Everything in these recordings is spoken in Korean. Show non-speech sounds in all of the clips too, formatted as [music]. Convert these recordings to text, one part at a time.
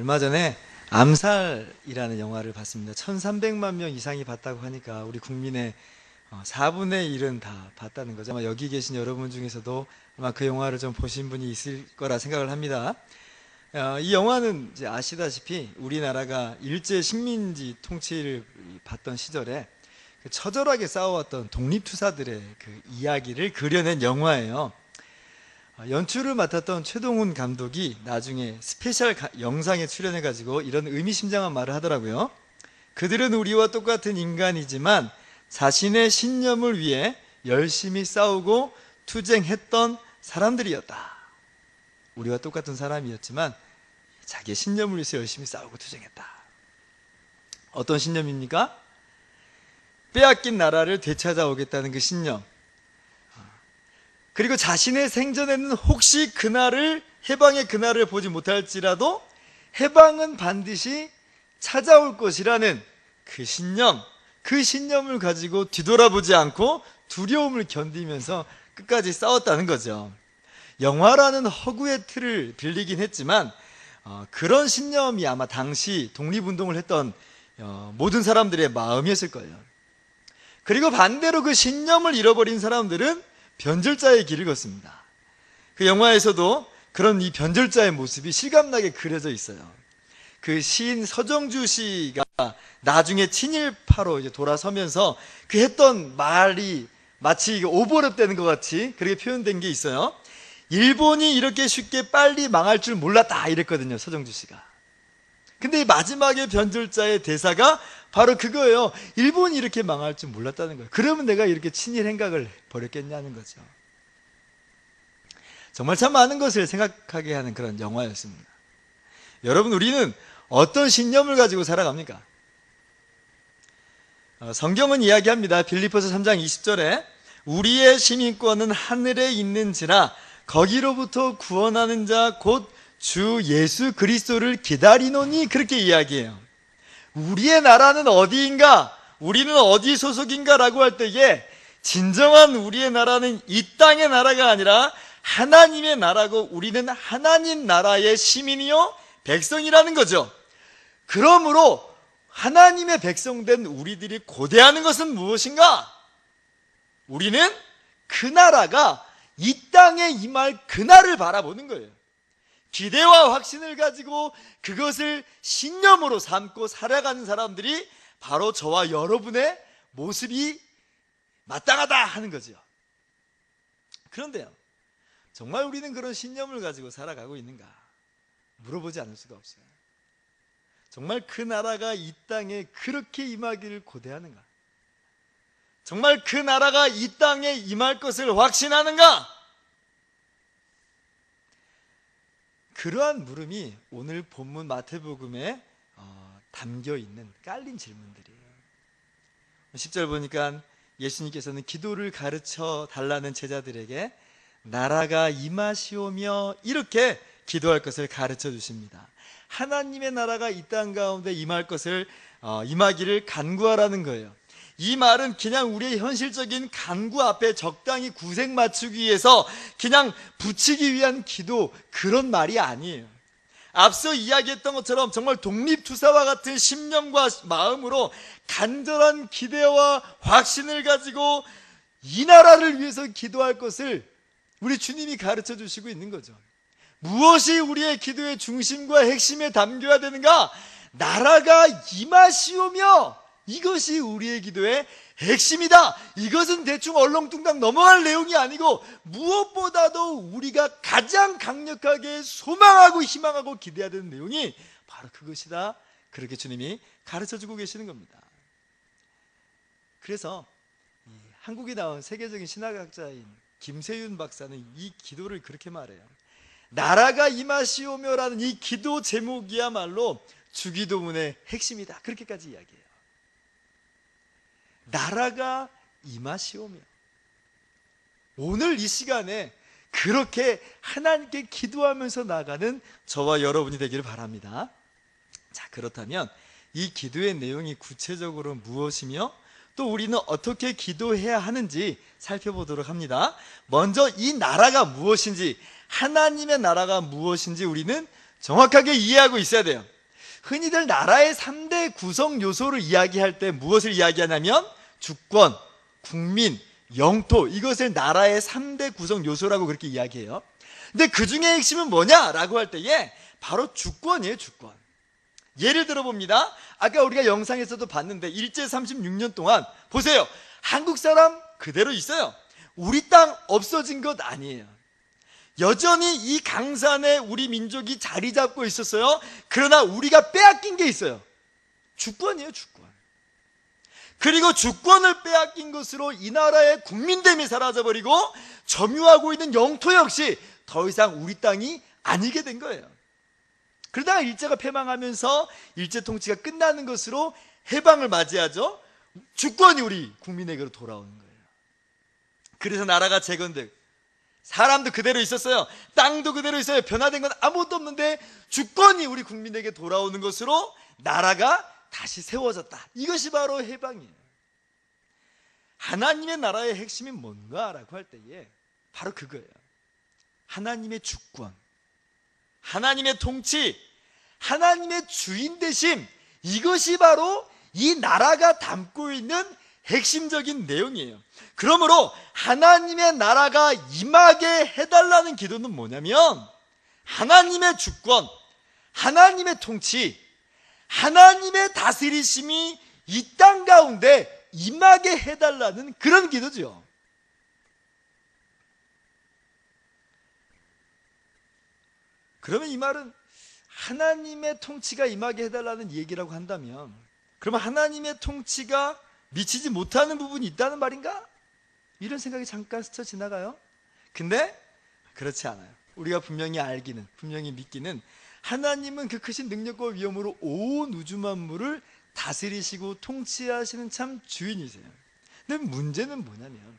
얼마 전에 암살이라는 영화를 봤습니다. 1300만 명 이상이 봤다고 하니까 우리 국민의 어, 4분의 1은 다 봤다는 거죠. 아마 여기 계신 여러분 중에서도 아마 그 영화를 좀 보신 분이 있을 거라 생각을 합니다. 어, 이 영화는 이제 아시다시피 우리나라가 일제 식민지 통치를 받던 시절에 그 처절하게 싸워왔던 독립투사들의 그 이야기를 그려낸 영화예요. 어, 연출을 맡았던 최동훈 감독이 나중에 스페셜 가- 영상에 출연해가지고 이런 의미심장한 말을 하더라고요. 그들은 우리와 똑같은 인간이지만 자신의 신념을 위해 열심히 싸우고 투쟁했던 사람들이었다. 우리와 똑같은 사람이었지만 자기의 신념을 위해서 열심히 싸우고 투쟁했다. 어떤 신념입니까? 빼앗긴 나라를 되찾아오겠다는 그 신념. 그리고 자신의 생전에는 혹시 그날을 해방의 그날을 보지 못할지라도 해방은 반드시 찾아올 것이라는 그 신념, 그 신념을 가지고 뒤돌아보지 않고 두려움을 견디면서 끝까지 싸웠다는 거죠. 영화라는 허구의 틀을 빌리긴 했지만 어, 그런 신념이 아마 당시 독립운동을 했던 어, 모든 사람들의 마음이었을 거예요. 그리고 반대로 그 신념을 잃어버린 사람들은 변절자의 길을 걷습니다. 그 영화에서도 그런 이 변절자의 모습이 실감나게 그려져 있어요. 그 시인 서정주 씨가 나중에 친일파로 이제 돌아서면서 그 했던 말이 마치 이게 오버랩 되는 것 같이 그렇게 표현된 게 있어요. 일본이 이렇게 쉽게 빨리 망할 줄 몰랐다 이랬거든요. 서정주 씨가. 근데 이 마지막에 변절자의 대사가 바로 그거예요. 일본이 이렇게 망할 줄 몰랐다는 거예요. 그러면 내가 이렇게 친일 행각을 벌였겠냐는 거죠. 정말 참 많은 것을 생각하게 하는 그런 영화였습니다. 여러분, 우리는 어떤 신념을 가지고 살아갑니까? 어, 성경은 이야기합니다. 빌리포스 3장 20절에 우리의 시민권은 하늘에 있는지라 거기로부터 구원하는 자 곧 주 예수 그리스도를 기다리노니 그렇게 이야기해요. 우리의 나라는 어디인가? 우리는 어디 소속인가라고 할 때에 진정한 우리의 나라는 이 땅의 나라가 아니라 하나님의 나라고 우리는 하나님 나라의 시민이요 백성이라는 거죠. 그러므로 하나님의 백성된 우리들이 고대하는 것은 무엇인가? 우리는 그 나라가 이 땅에 임할 그날을 바라보는 거예요. 기대와 확신을 가지고 그것을 신념으로 삼고 살아가는 사람들이 바로 저와 여러분의 모습이 마땅하다 하는 거죠. 그런데요, 정말 우리는 그런 신념을 가지고 살아가고 있는가? 물어보지 않을 수가 없어요. 정말 그 나라가 이 땅에 그렇게 임하기를 고대하는가? 정말 그 나라가 이 땅에 임할 것을 확신하는가? 그러한 물음이 오늘 본문 마태복음에 어, 담겨 있는 깔린 질문들이에요. 10절 보니까 예수님께서는 기도를 가르쳐 달라는 제자들에게 나라가 임하시오며 이렇게 기도할 것을 가르쳐 주십니다. 하나님의 나라가 이 땅 가운데 임할 것을 어, 임하기를 간구하라는 거예요. 이 말은 그냥 우리의 현실적인 간구 앞에 적당히 구색 맞추기 위해서 그냥 붙이기 위한 기도 그런 말이 아니에요. 앞서 이야기했던 것처럼 정말 독립투사와 같은 심령과 마음으로 간절한 기대와 확신을 가지고 이 나라를 위해서 기도할 것을 우리 주님이 가르쳐 주시고 있는 거죠. 무엇이 우리의 기도의 중심과 핵심에 담겨야 되는가? 나라가 임하시오며 이것이 우리의 기도의 핵심이다. 이것은 대충 얼렁뚱땅 넘어갈 내용이 아니고 무엇보다도 우리가 가장 강력하게 소망하고 희망하고 기대해야 되는 내용이 바로 그것이다. 그렇게 주님이 가르쳐 주고 계시는 겁니다. 그래서 이 한국에 나온 세계적인 신학학자인 김세윤 박사는 이 기도를 그렇게 말해요. 나라가 임하시오며라는 이 기도 제목이야말로 주기도문의 핵심이다. 그렇게까지 이야기해요. 나라가 임하시오며 오늘 이 시간에 그렇게 하나님께 기도하면서 나가는 저와 여러분이 되기를 바랍니다. 자, 그렇다면 이 기도의 내용이 구체적으로 무엇이며 또 우리는 어떻게 기도해야 하는지 살펴보도록 합니다. 먼저 이 나라가 무엇인지, 하나님의 나라가 무엇인지 우리는 정확하게 이해하고 있어야 돼요. 흔히들 나라의 3대 구성 요소를 이야기할 때 무엇을 이야기하냐면 주권, 국민, 영토 이것을 나라의 3대 구성 요소라고 그렇게 이야기해요. 근데 그 중에 핵심은 뭐냐라고 할 때에 바로 주권이에요, 주권. 예를 들어 봅니다. 아까 우리가 영상에서도 봤는데 일제 36년 동안 보세요. 한국 사람 그대로 있어요. 우리 땅 없어진 것 아니에요. 여전히 이 강산에 우리 민족이 자리 잡고 있었어요. 그러나 우리가 빼앗긴 게 있어요. 주권이에요, 주권. 그리고 주권을 빼앗긴 것으로 이 나라의 국민됨이 사라져버리고 점유하고 있는 영토 역시 더 이상 우리 땅이 아니게 된 거예요. 그러다가 일제가 패망하면서 일제 통치가 끝나는 것으로 해방을 맞이하죠. 주권이 우리 국민에게로 돌아오는 거예요. 그래서 나라가 재건되고 사람도 그대로 있었어요. 땅도 그대로 있어요. 변화된 건 아무것도 없는데 주권이 우리 국민에게 돌아오는 것으로 나라가 다시 세워졌다. 이것이 바로 해방이에요. 하나님의 나라의 핵심이 뭔가라고 할 때에 바로 그거예요. 하나님의 주권, 하나님의 통치, 하나님의 주인 되심, 이것이 바로 이 나라가 담고 있는 핵심적인 내용이에요. 그러므로 하나님의 나라가 임하게 해달라는 기도는 뭐냐면 하나님의 주권, 하나님의 통치, 하나님의 다스리심이 이 땅 가운데 임하게 해달라는 그런 기도죠. 그러면 이 말은 하나님의 통치가 임하게 해달라는 얘기라고 한다면 그러면 하나님의 통치가 미치지 못하는 부분이 있다는 말인가? 이런 생각이 잠깐 스쳐 지나가요. 근데 그렇지 않아요. 우리가 분명히 알기는 분명히 믿기는 하나님은 그 크신 능력과 위엄으로 온 우주 만물을 다스리시고 통치하시는 참 주인이세요. 근데 문제는 뭐냐면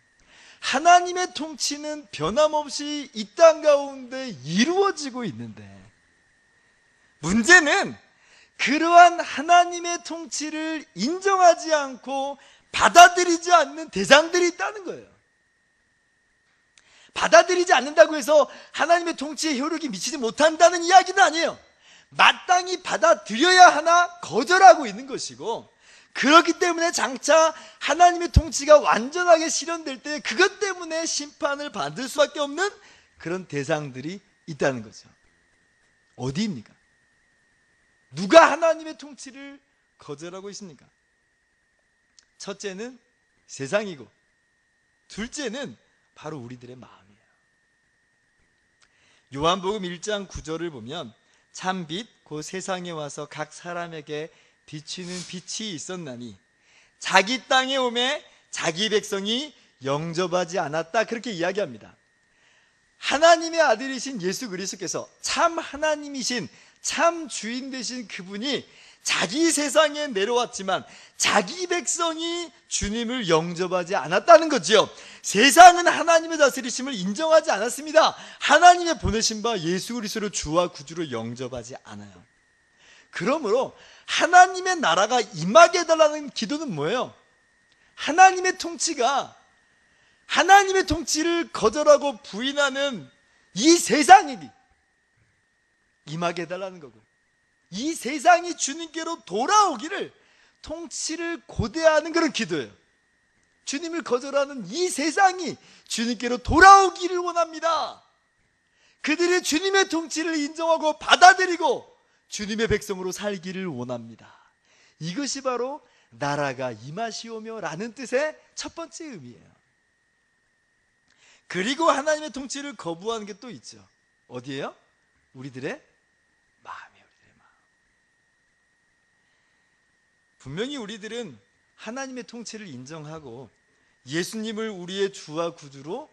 하나님의 통치는 변함없이 이 땅 가운데 이루어지고 있는데 문제는 그러한 하나님의 통치를 인정하지 않고 받아들이지 않는 대상들이 있다는 거예요. 받아들이지 않는다고 해서 하나님의 통치에 효력이 미치지 못한다는 이야기는 아니에요. 마땅히 받아들여야 하나 거절하고 있는 것이고 그렇기 때문에 장차 하나님의 통치가 완전하게 실현될 때 그것 때문에 심판을 받을 수밖에 없는 그런 대상들이 있다는 거죠. 어디입니까? 누가 하나님의 통치를 거절하고 있습니까? 첫째는 세상이고 둘째는 바로 우리들의 마음이에 요. 요한복음 1장 9절을 보면 참 빛 곧 세상에 와서 각 사람에게 비치는 빛이 있었나니 자기 땅에 오매 자기 백성이 영접하지 않았다 그렇게 이야기합니다. 하나님의 아들이신 예수 그리스도께서 참 하나님이신 참 주인 되신 그분이 자기 세상에 내려왔지만 자기 백성이 주님을 영접하지 않았다는 거지요. 세상은 하나님의 다스리심을 인정하지 않았습니다. 하나님의 보내신 바 예수 그리스도를 주와 구주로 영접하지 않아요. 그러므로 하나님의 나라가 임하게 해달라는 기도는 뭐예요? 하나님의 통치가 하나님의 통치를 거절하고 부인하는 이 세상이 임하게 해달라는 거고 이 세상이 주님께로 돌아오기를 통치를 고대하는 그런 기도예요. 주님을 거절하는 이 세상이 주님께로 돌아오기를 원합니다. 그들이 주님의 통치를 인정하고 받아들이고 주님의 백성으로 살기를 원합니다. 이것이 바로 나라가 임하시오며 라는 뜻의 첫 번째 의미예요. 그리고 하나님의 통치를 거부하는 게 또 있죠. 어디에요? 우리들의 마음이에요. 우리들의 마음. 분명히 우리들은 하나님의 통치를 인정하고 예수님을 우리의 주와 구주로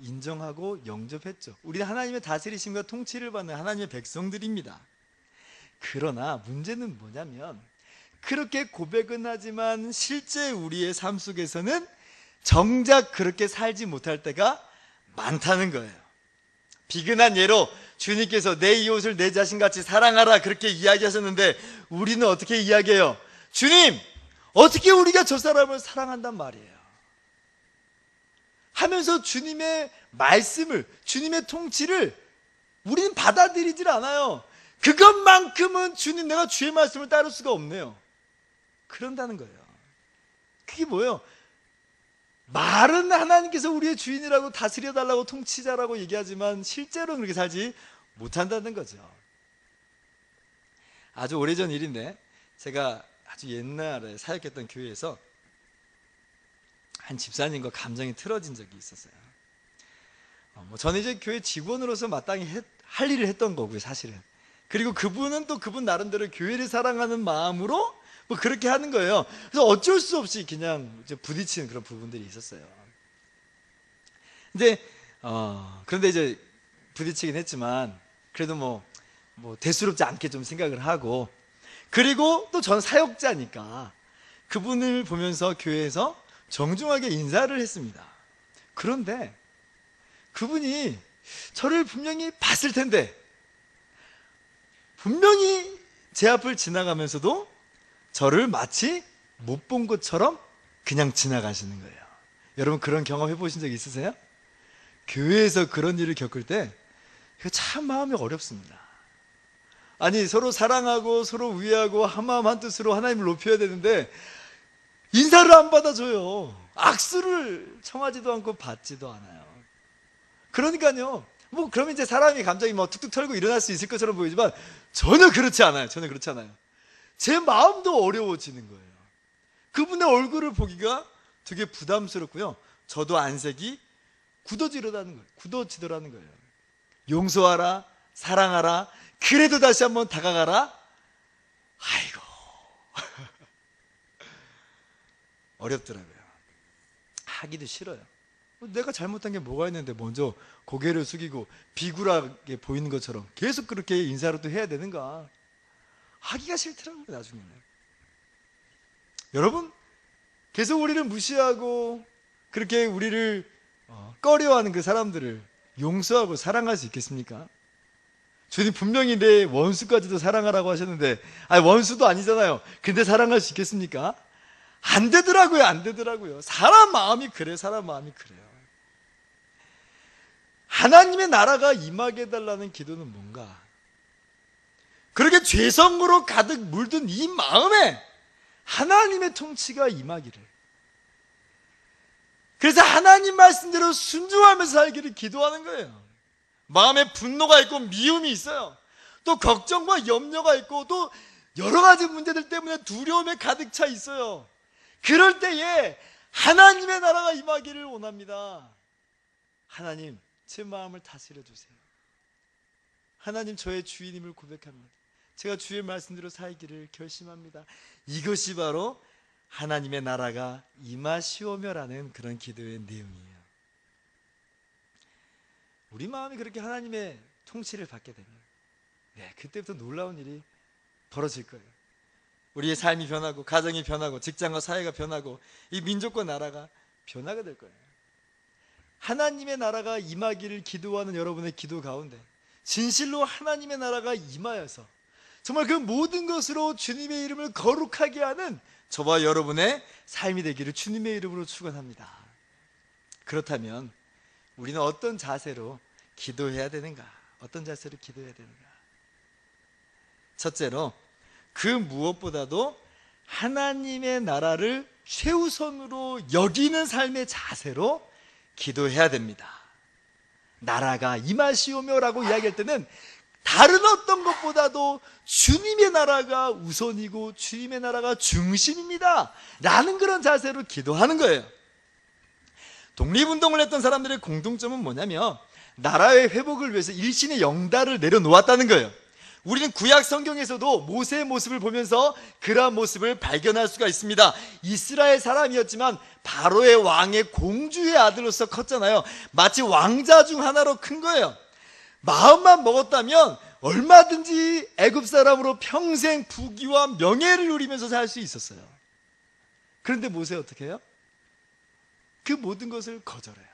인정하고 영접했죠. 우리는 하나님의 다스리심과 통치를 받는 하나님의 백성들입니다. 그러나 문제는 뭐냐면 그렇게 고백은 하지만 실제 우리의 삶 속에서는 정작 그렇게 살지 못할 때가 많다는 거예요. 비근한 예로 주님께서 내 이웃을 내 자신같이 사랑하라 그렇게 이야기하셨는데 우리는 어떻게 이야기해요? 주님, 어떻게 우리가 저 사람을 사랑한단 말이에요? 하면서 주님의 말씀을, 주님의 통치를 우리는 받아들이질 않아요. 그것만큼은 주님 내가 주의 말씀을 따를 수가 없네요. 그런다는 거예요. 그게 뭐예요? 말은 하나님께서 우리의 주인이라고 다스려달라고 통치자라고 얘기하지만 실제로는 그렇게 살지 못한다는 거죠. 아주 오래전 일인데 제가 아주 옛날에 사역했던 교회에서 한 집사님과 감정이 틀어진 적이 있었어요. 어, 뭐 저는 이제 교회 직원으로서 마땅히 했- 할 일을 했던 거고요, 사실은. 그리고 그분은 또 그분 나름대로 교회를 사랑하는 마음으로 뭐 그렇게 하는 거예요. 그래서 어쩔 수 없이 그냥 부딪히는 그런 부분들이 있었어요. 근데 어, 그런데 이제 부딪히긴 했지만 그래도 뭐, 뭐 대수롭지 않게 좀 생각을 하고 그리고 또 전 사역자니까 그분을 보면서 교회에서 정중하게 인사를 했습니다. 그런데 그분이 저를 분명히 봤을 텐데 분명히 제 앞을 지나가면서도 저를 마치 못 본 것처럼 그냥 지나가시는 거예요. 여러분 그런 경험 해보신 적 있으세요? 교회에서 그런 일을 겪을 때 참 마음이 어렵습니다. 아니 서로 사랑하고 서로 위하고 한마음 한뜻으로 하나님을 높여야 되는데 인사를 안 받아줘요. 악수를 청하지도 않고 받지도 않아요. 그러니까요. 뭐 그러면 이제 사람이 감정이 뭐 툭툭 털고 일어날 수 있을 것처럼 보이지만 전혀 그렇지 않아요. 전혀 그렇지 않아요. 제 마음도 어려워지는 거예요. 그분의 얼굴을 보기가 되게 부담스럽고요. 저도 안색이 굳어지려다는 거예요. 굳어지더라는 거예요. 용서하라, 사랑하라, 그래도 다시 한번 다가가라. 아이고. [laughs] 어렵더라고요. 하기도 싫어요. 뭐 내가 잘못한 게 뭐가 있는데 먼저 고개를 숙이고 비굴하게 보이는 것처럼 계속 그렇게 인사를 또 해야 되는가? 하기가 싫더라고요, 나중에는. 여러분, 계속 우리를 무시하고 그렇게 우리를 어, 꺼려하는 그 사람들을 용서하고 사랑할 수 있겠습니까? 주님 분명히 내 원수까지도 사랑하라고 하셨는데, 아니, 원수도 아니잖아요. 근데 사랑할 수 있겠습니까? 안 되더라고요, 안 되더라고요. 사람 마음이 그래, 사람 마음이 그래요. 하나님의 나라가 임하게 해달라는 기도는 뭔가? 그렇게 죄성으로 가득 물든 이 마음에 하나님의 통치가 임하기를. 그래서 하나님 말씀대로 순종하면서 살기를 기도하는 거예요. 마음에 분노가 있고 미움이 있어요. 또 걱정과 염려가 있고 또 여러 가지 문제들 때문에 두려움에 가득 차 있어요. 그럴 때에 하나님의 나라가 임하기를 원합니다. 하나님, 제 마음을 다스려 주세요. 하나님, 저의 주인임을 고백합니다. 제가 주의 말씀대로 살기를 결심합니다. 이것이 바로 하나님의 나라가 임하시오며라는 그런 기도의 내용이에요. 우리 마음이 그렇게 하나님의 통치를 받게 되면, 네, 그때부터 놀라운 일이 벌어질 거예요. 우리의 삶이 변하고, 가정이 변하고, 직장과 사회가 변하고, 이 민족과 나라가 변하게 될 거예요. 하나님의 나라가 임하기를 기도하는 여러분의 기도 가운데, 진실로 하나님의 나라가 임하여서, 정말 그 모든 것으로 주님의 이름을 거룩하게 하는 저와 여러분의 삶이 되기를 주님의 이름으로 축원합니다. 그렇다면 우리는 어떤 자세로 기도해야 되는가? 어떤 자세로 기도해야 되는가? 첫째로 그 무엇보다도 하나님의 나라를 최우선으로 여기는 삶의 자세로 기도해야 됩니다. 나라가 임하시오며라고 이야기할 때는 다른 어떤 것보다도 주님의 나라가 우선이고 주님의 나라가 중심입니다. 라는 그런 자세로 기도하는 거예요. 독립운동을 했던 사람들의 공통점은 뭐냐면 나라의 회복을 위해서 일신의 영달을 내려놓았다는 거예요. 우리는 구약 성경에서도 모세의 모습을 보면서 그러한 모습을 발견할 수가 있습니다. 이스라엘 사람이었지만 바로의 왕의 공주의 아들로서 컸잖아요. 마치 왕자 중 하나로 큰 거예요. 마음만 먹었다면 얼마든지 애굽 사람으로 평생 부귀와 명예를 누리면서 살 수 있었어요. 그런데 모세 어떻게 해요? 그 모든 것을 거절해요.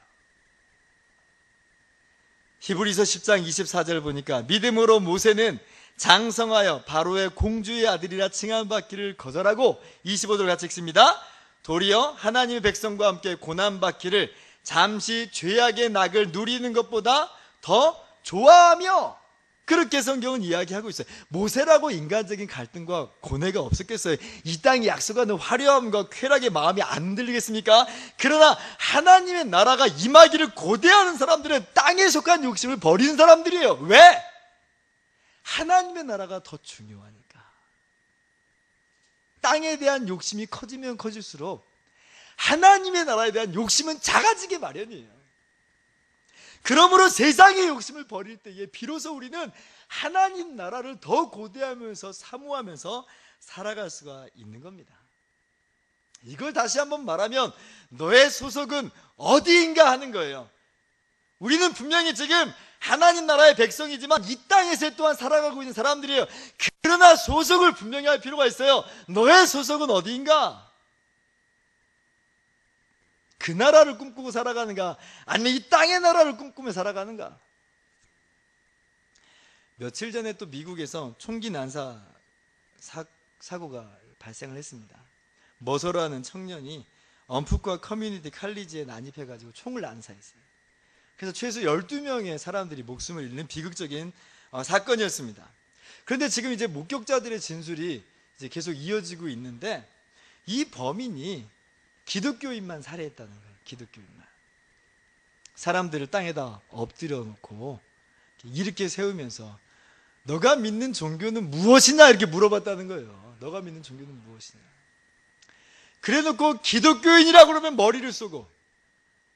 히브리서 10장 24절 보니까 믿음으로 모세는 장성하여 바로의 공주의 아들이라 칭함받기를 거절하고 25절 같이 읽습니다. 도리어 하나님의 백성과 함께 고난받기를 잠시 죄악의 낙을 누리는 것보다 더 좋아하며 그렇게 성경은 이야기하고 있어요. 모세라고 인간적인 갈등과 고뇌가 없었겠어요. 이 땅이 약속하는 화려함과 쾌락의 마음이 안 들리겠습니까? 그러나 하나님의 나라가 임하기를 고대하는 사람들은 땅에 속한 욕심을 버리는 사람들이에요. 왜? 하나님의 나라가 더 중요하니까. 땅에 대한 욕심이 커지면 커질수록 하나님의 나라에 대한 욕심은 작아지게 마련이에요. 그러므로 세상의 욕심을 버릴 때에 비로소 우리는 하나님 나라를 더 고대하면서 사모하면서 살아갈 수가 있는 겁니다. 이걸 다시 한번 말하면 너의 소속은 어디인가 하는 거예요. 우리는 분명히 지금 하나님 나라의 백성이지만 이 땅에서 또한 살아가고 있는 사람들이에요. 그러나 소속을 분명히 할 필요가 있어요. 너의 소속은 어디인가? 그 나라를 꿈꾸고 살아가는가? 아니면 이 땅의 나라를 꿈꾸며 살아가는가? 며칠 전에 또 미국에서 총기 난사 사, 사고가 발생을 했습니다. 머서라는 청년이 엄프과 커뮤니티 칼리지에 난입해가지고 총을 난사했어요. 그래서 최소 12명의 사람들이 목숨을 잃는 비극적인 어, 사건이었습니다. 그런데 지금 이제 목격자들의 진술이 이제 계속 이어지고 있는데 이 범인이 기독교인만 살해했다는 거예요. 기독교인만. 사람들을 땅에다 엎드려 놓고 이렇게 세우면서 너가 믿는 종교는 무엇이냐 이렇게 물어봤다는 거예요. 너가 믿는 종교는 무엇이냐. 그래 놓고 기독교인이라고 그러면 머리를 쏘고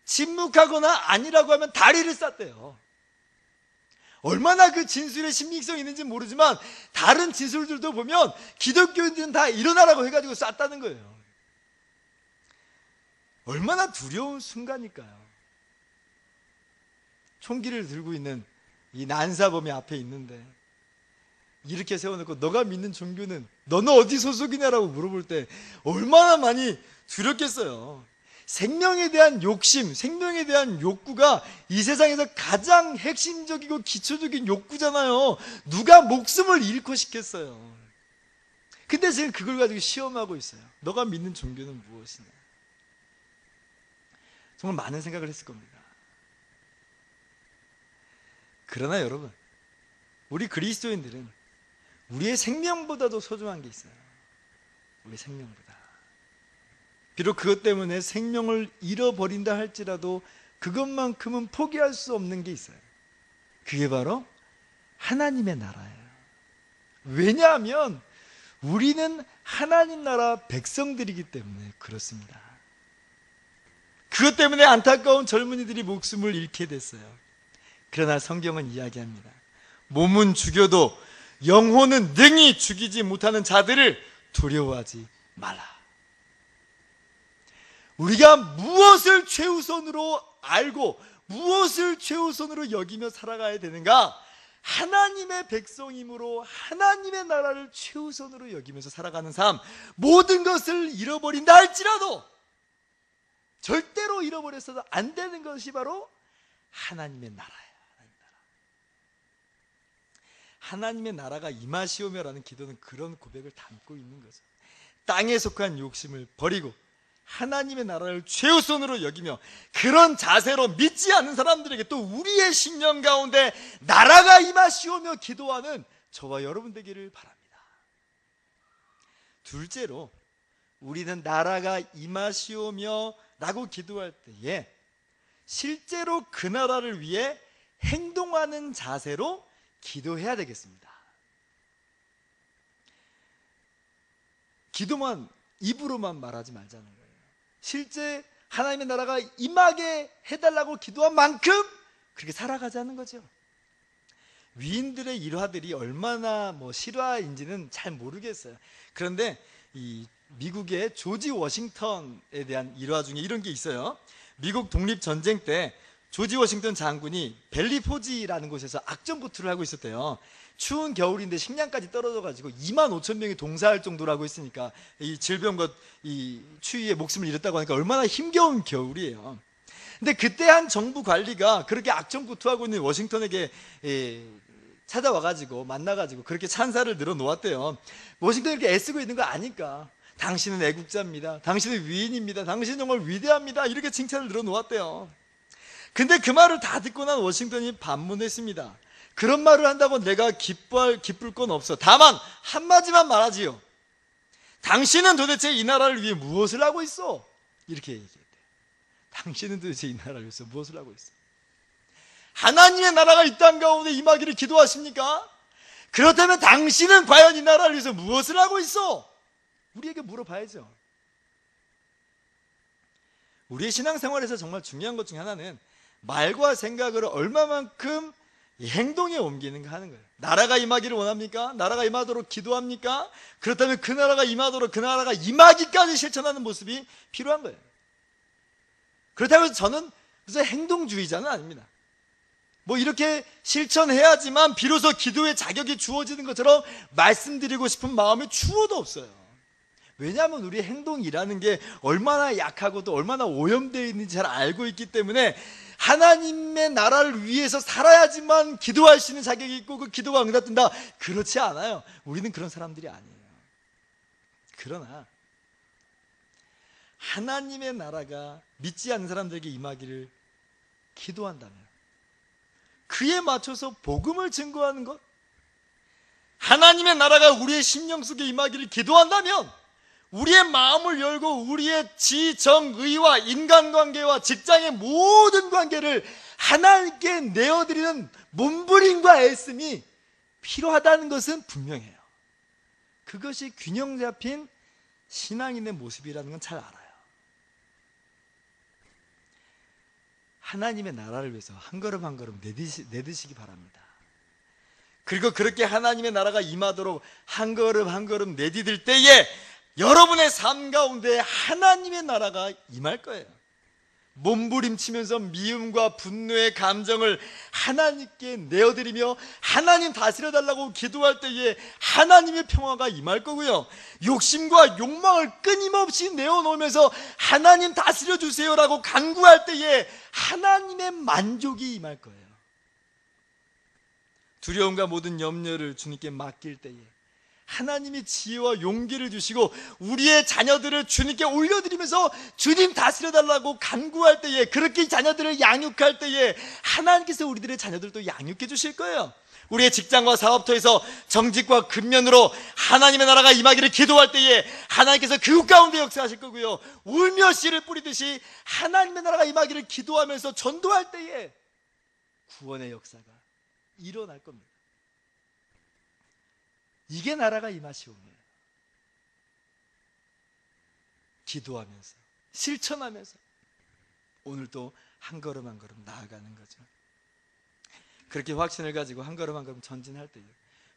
침묵하거나 아니라고 하면 다리를 쌌대요. 얼마나 그 진술에 신빙성이 있는지 모르지만 다른 진술들도 보면 기독교인들은 다 일어나라고 해가지고 쐈다는 거예요. 얼마나 두려운 순간일까요? 총기를 들고 있는 이 난사범이 앞에 있는데 이렇게 세워놓고 너가 믿는 종교는 너는 어디 소속이냐라고 물어볼 때 얼마나 많이 두렵겠어요. 생명에 대한 욕심, 생명에 대한 욕구가 이 세상에서 가장 핵심적이고 기초적인 욕구잖아요. 누가 목숨을 잃고 싶겠어요. 근데 지금 그걸 가지고 시험하고 있어요. 너가 믿는 종교는 무엇이냐? 정말 많은 생각을 했을 겁니다. 그러나 여러분, 우리 그리스도인들은 우리의 생명보다도 소중한 게 있어요. 우리 생명보다. 비록 그것 때문에 생명을 잃어버린다 할지라도 그것만큼은 포기할 수 없는 게 있어요. 그게 바로 하나님의 나라예요. 왜냐하면 우리는 하나님 나라 백성들이기 때문에 그렇습니다. 그것 때문에 안타까운 젊은이들이 목숨을 잃게 됐어요. 그러나 성경은 이야기합니다. 몸은 죽여도 영혼은 능히 죽이지 못하는 자들을 두려워하지 말라. 우리가 무엇을 최우선으로 알고 무엇을 최우선으로 여기며 살아가야 되는가? 하나님의 백성이므로 하나님의 나라를 최우선으로 여기면서 살아가는 삶, 모든 것을 잃어버린다 할지라도 절대로 잃어버려서도 안 되는 것이 바로 하나님의 나라예요. 하나님 나라. 하나님의 나라가 임하시오며라는 기도는 그런 고백을 담고 있는 거죠. 땅에 속한 욕심을 버리고 하나님의 나라를 최우선으로 여기며 그런 자세로 믿지 않는 사람들에게 또 우리의 신령 가운데 나라가 임하시오며 기도하는 저와 여러분 되기를 바랍니다. 둘째로 우리는 나라가 임하시오며 라고 기도할 때에 실제로 그 나라를 위해 행동하는 자세로 기도해야 되겠습니다. 기도만 입으로만 말하지 말자는 거예요. 실제 하나님의 나라가 임하게 해달라고 기도한 만큼 그렇게 살아가자는 거죠. 위인들의 일화들이 얼마나 뭐 실화인지는 잘 모르겠어요. 그런데 이 미국의 조지 워싱턴에 대한 일화 중에 이런 게 있어요. 미국 독립 전쟁 때 조지 워싱턴 장군이 벨리포지라는 곳에서 악전부투를 하고 있었대요. 추운 겨울인데 식량까지 떨어져가지고 2만 5천 명이 동사할 정도라고 했으니까 이 질병과 이 추위에 목숨을 잃었다고 하니까 얼마나 힘겨운 겨울이에요. 근데 그때 한 정부 관리가 그렇게 악전부투하고 있는 워싱턴에게 예, 찾아와가지고 만나가지고 그렇게 찬사를 늘어놓았대요. 워싱턴이 이렇게 애쓰고 있는 거 아니까 당신은 애국자입니다. 당신은 위인입니다. 당신 정말 위대합니다. 이렇게 칭찬을 늘어놓았대요. 근데 그 말을 다 듣고 난 워싱턴이 반문했습니다. 그런 말을 한다고 내가 기뻐할, 기쁠 건 없어. 다만, 한마디만 말하지요. 당신은 도대체 이 나라를 위해 무엇을 하고 있어? 이렇게 얘기했대. 당신은 도대체 이 나라를 위해서 무엇을 하고 있어? 하나님의 나라가 이 땅 가운데 임하기를 기도하십니까? 그렇다면 당신은 과연 이 나라를 위해서 무엇을 하고 있어? 우리에게 물어봐야죠. 우리의 신앙생활에서 정말 중요한 것 중에 하나는 말과 생각을 얼마만큼 이 행동에 옮기는가 하는 거예요. 나라가 임하기를 원합니까? 나라가 임하도록 기도합니까? 그렇다면 그 나라가 임하도록 그 나라가 임하기까지 실천하는 모습이 필요한 거예요. 그렇다고 저는 무슨 행동주의자는 아닙니다. 뭐 이렇게 실천해야지만 비로소 기도의 자격이 주어지는 것처럼 말씀드리고 싶은 마음이 추워도 없어요. 왜냐하면 우리 행동이라는 게 얼마나 약하고도 얼마나 오염되어 있는지 잘 알고 있기 때문에 하나님의 나라를 위해서 살아야지만 기도할 수 있는 자격이 있고 그 기도가 응답된다. 그렇지 않아요. 우리는 그런 사람들이 아니에요. 그러나 하나님의 나라가 믿지 않는 사람들에게 임하기를 기도한다면 그에 맞춰서 복음을 증거하는 것 하나님의 나라가 우리의 심령 속에 임하기를 기도한다면 우리의 마음을 열고 우리의 지정의와 인간관계와 직장의 모든 관계를 하나님께 내어드리는 몸부림과 애씀이 필요하다는 것은 분명해요. 그것이 균형 잡힌 신앙인의 모습이라는 건 잘 알아요. 하나님의 나라를 위해서 한 걸음 한 걸음 내드시, 내드시기 바랍니다. 그리고 그렇게 하나님의 나라가 임하도록 한 걸음 한 걸음 내디딜 때에 여러분의 삶 가운데 하나님의 나라가 임할 거예요. 몸부림치면서 미움과 분노의 감정을 하나님께 내어드리며 하나님 다스려달라고 기도할 때에 하나님의 평화가 임할 거고요. 욕심과 욕망을 끊임없이 내어놓으면서 하나님 다스려주세요라고 간구할 때에 하나님의 만족이 임할 거예요. 두려움과 모든 염려를 주님께 맡길 때에 하나님이 지혜와 용기를 주시고 우리의 자녀들을 주님께 올려드리면서 주님 다스려달라고 간구할 때에 그렇게 자녀들을 양육할 때에 하나님께서 우리들의 자녀들도 양육해 주실 거예요. 우리의 직장과 사업터에서 정직과 근면으로 하나님의 나라가 임하기를 기도할 때에 하나님께서 그 가운데 역사하실 거고요. 울며 씨를 뿌리듯이 하나님의 나라가 임하기를 기도하면서 전도할 때에 구원의 역사가 일어날 겁니다. 이게 나라가 임하시옵니다. 기도하면서 실천하면서 오늘도 한 걸음 한 걸음 나아가는 거죠. 그렇게 확신을 가지고 한 걸음 한 걸음 전진할 때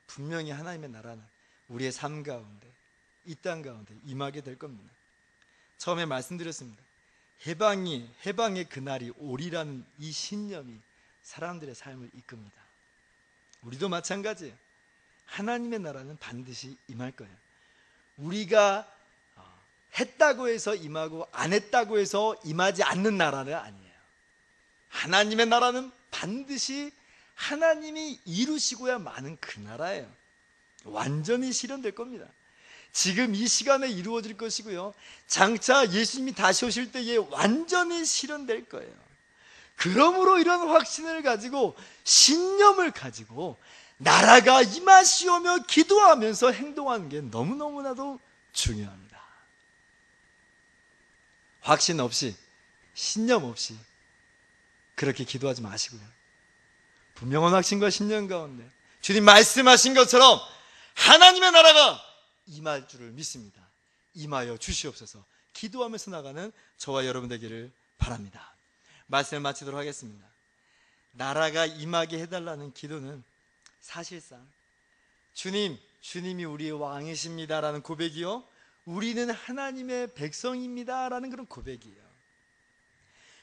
분명히 하나님의 나라는 우리의 삶 가운데 이 땅 가운데 임하게 될 겁니다. 처음에 말씀드렸습니다. 해방이 해방의 그날이 오리라는 이 신념이 사람들의 삶을 이끕니다. 우리도 마찬가지예요. 하나님의 나라는 반드시 임할 거예요. 우리가 어, 했다고 해서 임하고 안 했다고 해서 임하지 않는 나라는 아니에요. 하나님의 나라는 반드시 하나님이 이루시고야 마는 그 나라예요. 완전히 실현될 겁니다. 지금 이 시간에 이루어질 것이고요. 장차 예수님이 다시 오실 때에 완전히 실현될 거예요. 그러므로 이런 확신을 가지고 신념을 가지고 나라가 임하시오며 기도하면서 행동하는 게 너무너무나도 중요합니다. 확신 없이, 신념 없이 그렇게 기도하지 마시고요. 분명한 확신과 신념 가운데 주님 말씀하신 것처럼 하나님의 나라가 임할 줄을 믿습니다. 임하여 주시옵소서 기도하면서 나가는 저와 여러분 되기를 바랍니다. 말씀을 마치도록 하겠습니다. 나라가 임하게 해달라는 기도는 사실상 주님, 주님이 우리의 왕이십니다라는 고백이요. 우리는 하나님의 백성입니다라는 그런 고백이에요.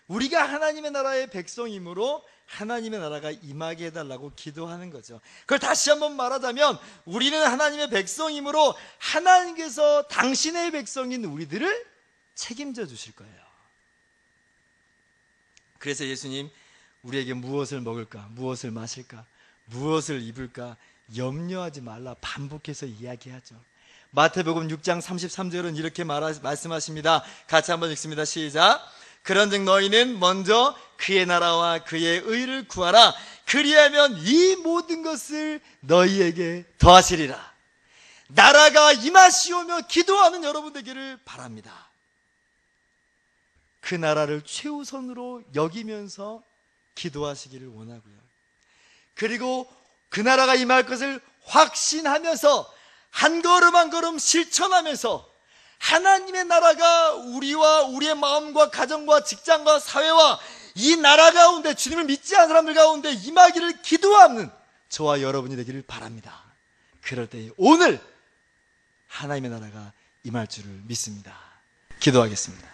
우리가 하나님의 나라의 백성이므로 하나님의 나라가 임하게 해달라고 기도하는 거죠. 그걸 다시 한번 말하자면 우리는 하나님의 백성이므로 하나님께서 당신의 백성인 우리들을 책임져 주실 거예요. 그래서 예수님 우리에게 무엇을 먹을까, 무엇을 마실까, 무엇을 입을까 염려하지 말라 반복해서 이야기하죠. 마태복음 6장 33절은 이렇게 말하, 말씀하십니다. 같이 한번 읽습니다. 시작. 그런즉 너희는 먼저 그의 나라와 그의 의를 구하라. 그리하면 이 모든 것을 너희에게 더하시리라. 나라가 임하시오며 기도하는 여러분 되기를 바랍니다. 그 나라를 최우선으로 여기면서 기도하시기를 원하고요. 그리고 그 나라가 임할 것을 확신하면서 한 걸음 한 걸음 실천하면서 하나님의 나라가 우리와 우리의 마음과 가정과 직장과 사회와 이 나라 가운데 주님을 믿지 않은 사람들 가운데 임하기를 기도하는 저와 여러분이 되기를 바랍니다. 그럴 때 오늘 하나님의 나라가 임할 줄을 믿습니다. 기도하겠습니다.